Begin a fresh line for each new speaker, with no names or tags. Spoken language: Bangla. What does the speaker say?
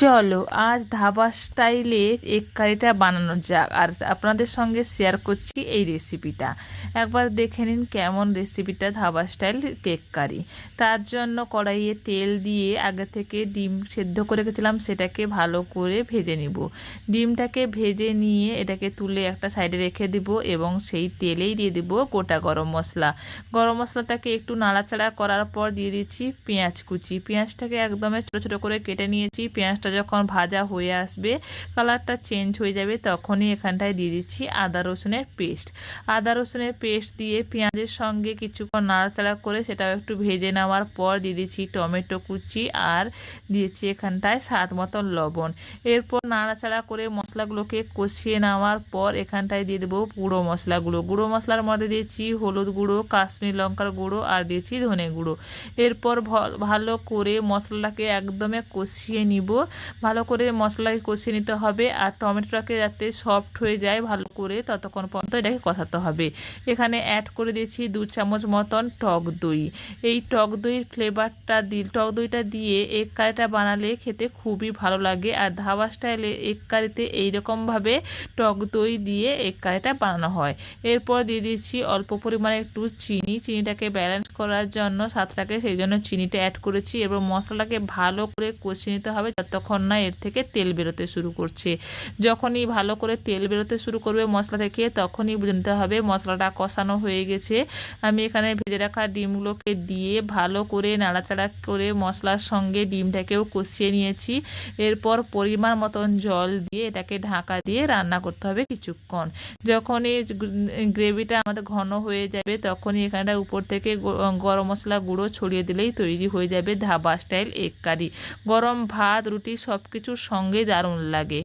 চলো, আজ ধাবা স্টাইলে এগ কারিটা বানানো যাক। আর আপনাদের সঙ্গে শেয়ার করছি এই রেসিপিটা একবার দেখে নিন কেমন রেসিপিটা ধাবা স্টাইল কেক কারি। তার জন্য কড়াইয়ে তেল দিয়ে আগে থেকে ডিম সেদ্ধ করে গেছিলাম সেটাকে ভালো করে ভেজে নিব। ডিমটাকে ভেজে নিয়ে এটাকে তুলে একটা সাইডে রেখে দিব এবং সেই তেলেই দিয়ে দিব গোটা গরম মশলা। গরম মশলাটাকে একটু নাড়াচাড়া করার পর দিয়ে দিচ্ছি পেঁয়াজ কুচি। পেঁয়াজটাকে একদমে ছোটো ছোটো করে কেটে নিয়েছি। পেঁয়াজটা যখন ভাজা হয়ে আসবে, কালারটা চেঞ্জ হয়ে যাবে, তখনই এখানটায় দিয়ে দিচ্ছি আদা রসুনের পেস্ট আদা রসুনের পেস্ট দিয়ে পেঁয়াজের সঙ্গে কিছুক্ষণ নাড়াচাড়া করে সেটাও একটু ভেজে নেওয়ার পর দিয়ে দিচ্ছি টমেটো কুচি আর দিয়েছি এখানটায় স্বাদ মতো লবণ। এরপর নাড়াচাড়া করে মশলাগুলোকে কষিয়ে নেওয়ার পর এখানটায় দিয়ে দেবো গুঁড়ো মশলাগুলো। গুঁড়ো মশলার মধ্যে দিয়েছি হলুদ গুঁড়ো, কাশ্মীর লঙ্কার গুঁড়ো আর দিয়েছি ধনে গুঁড়ো। এরপর ভালো করে মশলাটাকে একদমে কষিয়ে নিব। ভালো করে মশলাকে কষিয়ে নিতে হবে আর টমেটোটাকে যাতে সফট হয়ে যায় ভালো করে ততক্ষণ পর্যন্ত এটাকে কষাতে হবে। এখানে অ্যাড করে দিয়েছি দু চামচ মতন টক দই। এই টক দইয়ের ফ্লেভারটা দি, টক দইটা দিয়ে এক কারিটা বানালে খেতে খুবই ভালো লাগে আর ধাবা স্টাইলে এক কারিতে এইরকমভাবে টক দই দিয়ে এক কারিটা বানানো হয়। এরপর দিয়ে দিচ্ছি অল্প পরিমাণে একটু চিনি। চিনিটাকে ব্যালেন্স করার জন্য স্বাদটাকে সেই জন্য চিনিটা অ্যাড করেছি। এবং মশলাটাকে ভালো করে কষিয়ে নিতে হবে যতক্ষণ না এর থেকে তেল বেরোতে শুরু করছে। যখনই ভালো করে তেল বেরোতে শুরু করবে মশলা থেকে, তখনই বুঝে নিতে হবে মশলাটা কষানো হয়ে গেছে। আমি এখানে ভেজে রাখা ডিমগুলোকে দিয়ে ভালো করে নাড়াচাড়া করে মশলার সঙ্গে ডিমটাকেও কষিয়ে নিয়েছি। এরপর পরিমাণ মতন জল দিয়ে এটাকে ঢাকা দিয়ে রান্না করতে হবে কিছুক্ষণ। যখনই গ্রেভিটা আমাদের ঘন হয়ে যাবে, তখনই এখানটা উপর থেকে গরম মশলা গুঁড়ো ছড়িয়ে দিলেই তৈরি হয়ে যাবে ধাবা স্টাইল এগ কারি। গরম ভাত, রুটি সব কিছুর সঙ্গে দারুণ লাগে।